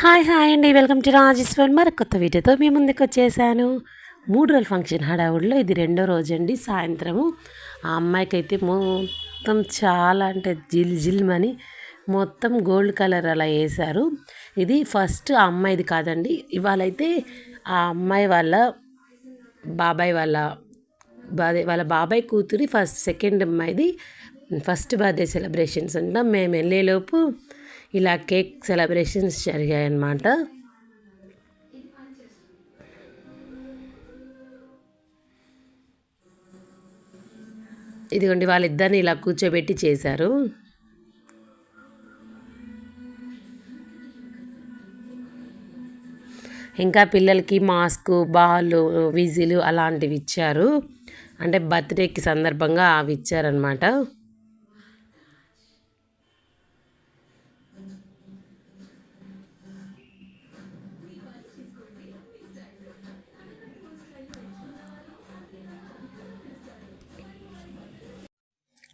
Hi hi అండి. Welcome to Rajeshwar మరి కొత్త వీడియోతో మీ ముందుకు వచ్చేసాను. మూడు రోజుల ఫంక్షన్ హడావుడిలో ఇది రెండో రోజు అండి సాయంత్రము. ఆ అమ్మాయికి అయితే మొత్తం చాలా అంటే జిల్ జిల్మని మొత్తం గోల్డ్ కలర్ అలా వేశారు. ఇది ఫస్ట్ ఆ అమ్మాయిది కాదండి. ఇవాళైతే ఆ అమ్మాయి వాళ్ళ బాబాయ్ వాళ్ళ బాదే వాళ్ళ బాబాయ్ కూతురి ఫస్ట్ సెకండ్ అమ్మాయిది ఫస్ట్ బర్త్డే సెలబ్రేషన్స్ అంట. మేము వెళ్ళేలోపు ఇలా కేక్ సెలబ్రేషన్స్ జరిగాయన్నమాట. ఇదిగోండి వాళ్ళిద్దరిని ఇలా కూర్చోబెట్టి చేశారు. ఇంకా పిల్లలకి మాస్క్ బాలు విజిలు అలాంటివి ఇచ్చారు. అంటే బర్త్డేకి సందర్భంగా అవి ఇచ్చారనమాట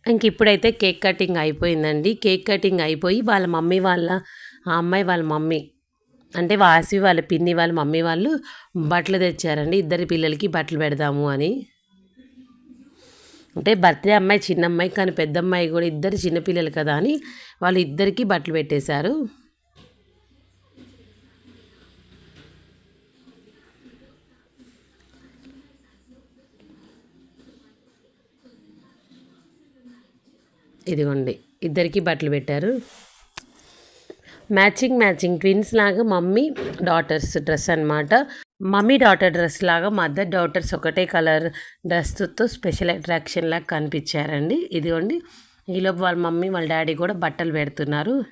ఇంక ఇప్పుడైతే కేక్ కటింగ్ అయిపోయిందండి. కేక్ కటింగ్ అయిపోయి వాళ్ళ మమ్మీ వాళ్ళ ఆ అమ్మాయి వాళ్ళ మమ్మీ అంటే వాసి వాళ్ళ పిన్ని వాళ్ళ మమ్మీ వాళ్ళు బట్టలు తెచ్చారండి. ఇద్దరి పిల్లలకి బట్టలు పెడదాము అని. అంటే బర్త్డే అమ్మాయి చిన్న అమ్మాయి కానీ పెద్ద అమ్మాయి కూడా ఇద్దరు చిన్నపిల్లలు కదా అని వాళ్ళు ఇద్దరికీ బట్టలు పెట్టేశారు. ఇదిగోండి ఇద్దరికి బట్టలు పెట్టారు. మ్యాచింగ్ మ్యాచింగ్ ట్విన్స్ లాగా మమ్మీ డాటర్స్ డ్రెస్ అనమాట మమ్మీ డాటర్ డ్రెస్ లాగా మదర్ డాటర్స్ ఒకటే కలర్ డ్రెస్తో స్పెషల్ అట్రాక్షన్ లాగా కనిపించారండి. ఇదిగోండి ఈలోపు వాళ్ళ మమ్మీ వాళ్ళ డాడీ కూడా బట్టలు పెడుతున్నారు.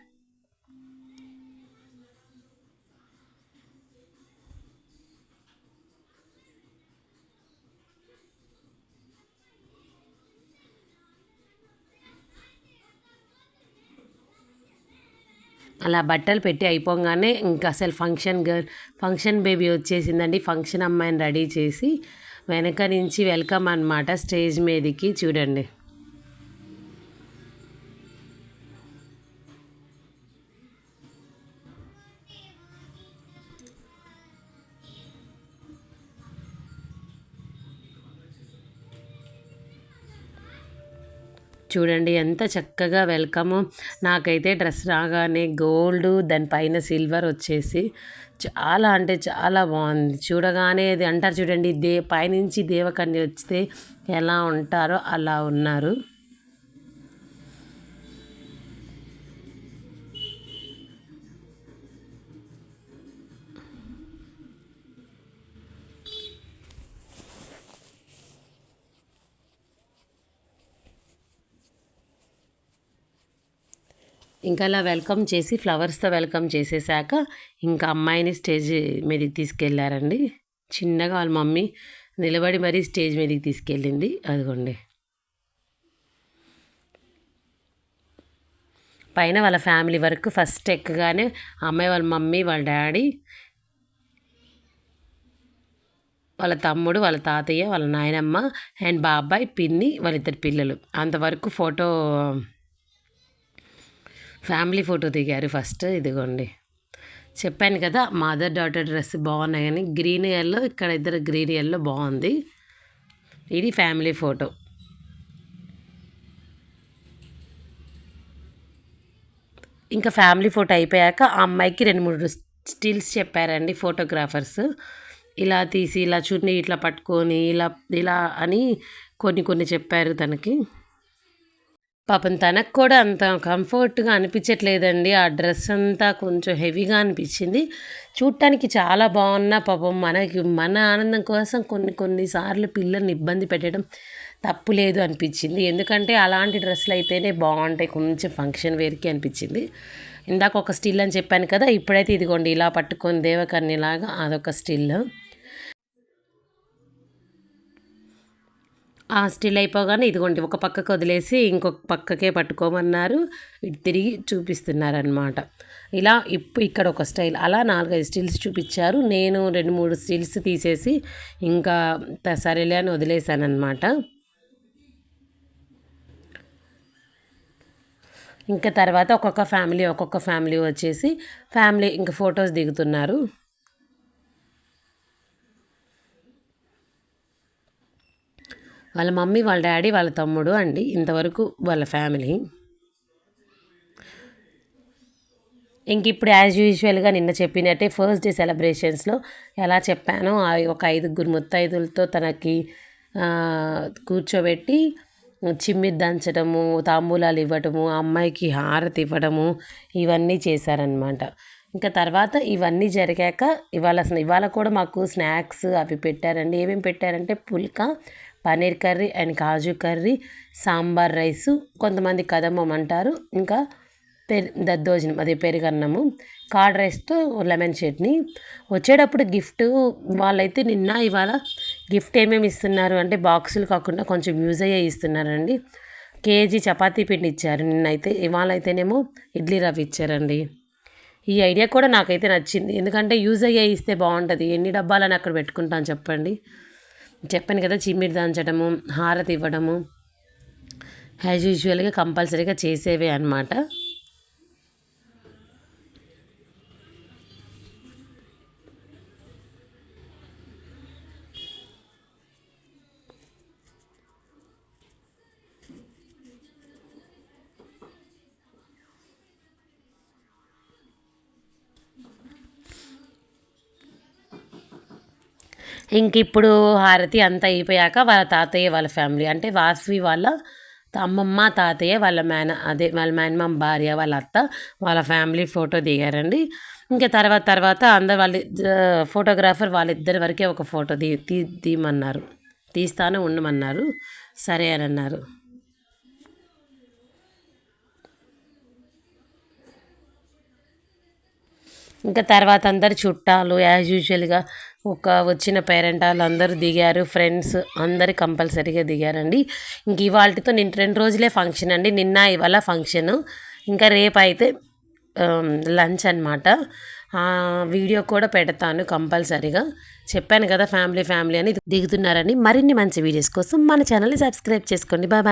అలా బట్టలు పెట్టి అయిపోగానే ఇంకా అసలు ఫంక్షన్ గర్ల్ ఫంక్షన్ బేబీ వచ్చేసిందండి. ఫంక్షన్ అమ్మాయిని రెడీ చేసి వెనక నుంచి వెల్కమ్ అనమాట స్టేజ్ మీదకి చూడండి. చూడండి ఎంత చక్కగా వెల్కమ్. నాకైతే డ్రెస్ రాగానే గోల్డ్ దానిపైన సిల్వర్ వచ్చేసి చాలా అంటే చాలా బాగుంది. చూడగానే అది అంటారు చూడండి దే పైనుంచి దేవకన్య వస్తే ఎలా ఉంటారో అలా ఉన్నారు. ఇంకా అలా వెల్కమ్ చేసి ఫ్లవర్స్తో వెల్కమ్ చేసేసాక ఇంకా అమ్మాయిని స్టేజ్ మీదకి తీసుకెళ్ళారండి. చిన్నగా వాళ్ళ మమ్మీ నిలబడి మరీ స్టేజ్ మీదకి తీసుకెళ్ళింది. అదిగోండి. పైన వాళ్ళ ఫ్యామిలీ వరకు ఫస్ట్ ఎక్కగానే అమ్మాయి వాళ్ళ మమ్మీ వాళ్ళ డాడీ వాళ్ళ తమ్ముడు వాళ్ళ తాతయ్య వాళ్ళ నాయనమ్మ అండ్ బాబాయ్ పిన్ని వాళ్ళిద్దరు పిల్లలు. అంతవరకు ఫోటో ఫ్యామిలీ ఫోటో దిగారు ఫస్ట్ ఇదిగోండి. చెప్పాను కదా మదర్ డాటర్ డ్రెస్ బాగున్నాయని గ్రీన్ ఎల్లో ఇక్కడ ఇద్దరు గ్రీన్ ఎల్లో బాగుంది. ఇది ఫ్యామిలీ ఫోటో. ఇంకా ఫ్యామిలీ ఫోటో అయిపోయాక ఆ అమ్మాయికి రెండు మూడు స్టిల్స్ చెప్పారండి ఫోటోగ్రాఫర్స్. ఇలా తీసి ఇలా చున్నీ ఇట్లా పట్టుకొని ఇలా ఇలా అని కొన్ని కొన్ని చెప్పారు తనకి. పాపం తనకు కూడా అంత కంఫర్ట్గా అనిపించట్లేదండి. ఆ డ్రెస్ అంతా కొంచెం హెవీగా అనిపించింది. చూడటానికి చాలా బాగున్నా పాపం మనకి మన ఆనందం కోసం కొన్ని కొన్నిసార్లు పిల్లల్ని ఇబ్బంది పెట్టడం తప్పు లేదు అనిపించింది. ఎందుకంటే అలాంటి డ్రెస్సులు అయితేనే బాగుంటాయి. కొంచెం ఫంక్షన్ వేర్కి అనిపించింది. ఇందాక ఒక స్టిల్ అని చెప్పాను కదా ఇప్పుడైతే ఇదిగోండి ఇలా పట్టుకొని దేవకర్ణిలాగా అదొక స్టిల్. స్టిల్ అయిపోగానే ఇదిగోండి ఒక పక్కకు వదిలేసి ఇంకొక పక్కకే పట్టుకోమన్నారు. ఇటు తిరిగి చూపిస్తున్నారనమాట ఇలా ఇప్పుడు ఇక్కడ ఒక స్టైల్ అలా నాలుగైదు స్టిల్స్ చూపించారు. నేను రెండు మూడు స్టిల్స్ తీసేసి ఇంకా సరేలే అని వదిలేశానమాట ఇంకా తర్వాత ఒక్కొక్క ఫ్యామిలీ ఒక్కొక్క ఫ్యామిలీ వచ్చేసి ఫ్యామిలీ ఇంకా ఫొటోస్ దిగుతున్నారు. వాళ్ళ మమ్మీ వాళ్ళ డాడీ వాళ్ళ తమ్ముడు అండి. ఇంతవరకు వాళ్ళ ఫ్యామిలీ. ఇంక ఇప్పుడు యాజ్ యూజువల్గా నిన్న చెప్పినట్టే ఫస్ట్ డే సెలబ్రేషన్స్లో ఎలా చెప్పానో ఒక ఐదుగురు ముత్తైదులతో తనకి కూర్చోబెట్టి చిమ్మిది దంచడము తాంబూలాలు ఇవ్వటము అమ్మాయికి హారతి ఇవ్వడము ఇవన్నీ చేశారనమాట ఇంకా తర్వాత ఇవన్నీ జరిగాక ఇవాళ ఇవాళ కూడా మాకు స్నాక్స్ అవి పెట్టారండి. ఏమేమి పెట్టారంటే phulka paneer curry and kaju curry sambar rice కొంతమంది కదమ్మం అంటారు. ఇంకా పెరి దద్దోజనం అదే పెరుగన్నము. కార్డ్ రైస్తో లెమన్ చట్నీ. వచ్చేటప్పుడు గిఫ్ట్ వాళ్ళైతే నిన్న ఇవాళ గిఫ్ట్ ఏమేమి ఇస్తున్నారు అంటే బాక్సులు కాకుండా కొంచెం యూజ్ అయ్యే ఇస్తున్నారండి. కేజీ చపాతీ పిండి ఇచ్చారు నిన్నైతే. ఇవాళ అయితేనేమో ఇడ్లీ రవ్వ ఇచ్చారండి. ఈ ఐడియా కూడా నాకైతే నచ్చింది. ఎందుకంటే యూజ్ అయ్యే ఇస్తే బాగుంటుంది. ఎన్ని డబ్బాలని అక్కడ పెట్టుకుంటాను చెప్పండి? చెప్పాను కదా చిమ్మిడి దంచడము హారతి ఇవ్వడము. యాజ్ యూజువల్గా కంపల్సరీగా చేసేవే అనమాట ఇంక ఇప్పుడు హారతి అంతా అయిపోయాక వాళ్ళ తాతయ్య వాళ్ళ ఫ్యామిలీ. అంటే వాసవి వాళ్ళ అమ్మమ్మ తాతయ్య వాళ్ళ మేన అదే వాళ్ళ మేనమామ భార్య వాళ్ళ అత్త వాళ్ళ ఫ్యామిలీ ఫోటో దిగారండి. ఇంకా తర్వాత తర్వాత అందరు వాళ్ళ ఫోటోగ్రాఫర్ వాళ్ళిద్దరి వరకే ఒక ఫోటో తీ తీ తీయమన్నారు. తీస్తాను ఉండమన్నారు. సరే అని అన్నారు. ఇంకా తర్వాత అందరు చుట్టాలు యాజ్ యూజువల్గా ఒక వచ్చిన పేరెంట్ వాళ్ళు అందరూ దిగారు ఫ్రెండ్స్ అందరు కంపల్సరీగా దిగారండి. ఇంక ఇవాళతో నేను రెండు రోజులే ఫంక్షన్ అండి. నిన్న ఇవాళ ఫంక్షన్ ఇంకా రేపు అయితే లంచ్ అనమాట వీడియో కూడా పెడతాను కంపల్సరీగా. చెప్పాను కదా ఫ్యామిలీ ఫ్యామిలీ అని. దిగుతున్నారని. మరిన్ని మంచి వీడియోస్ కోసం మన ఛానల్ని సబ్స్క్రైబ్ చేసుకోండి. బాయ్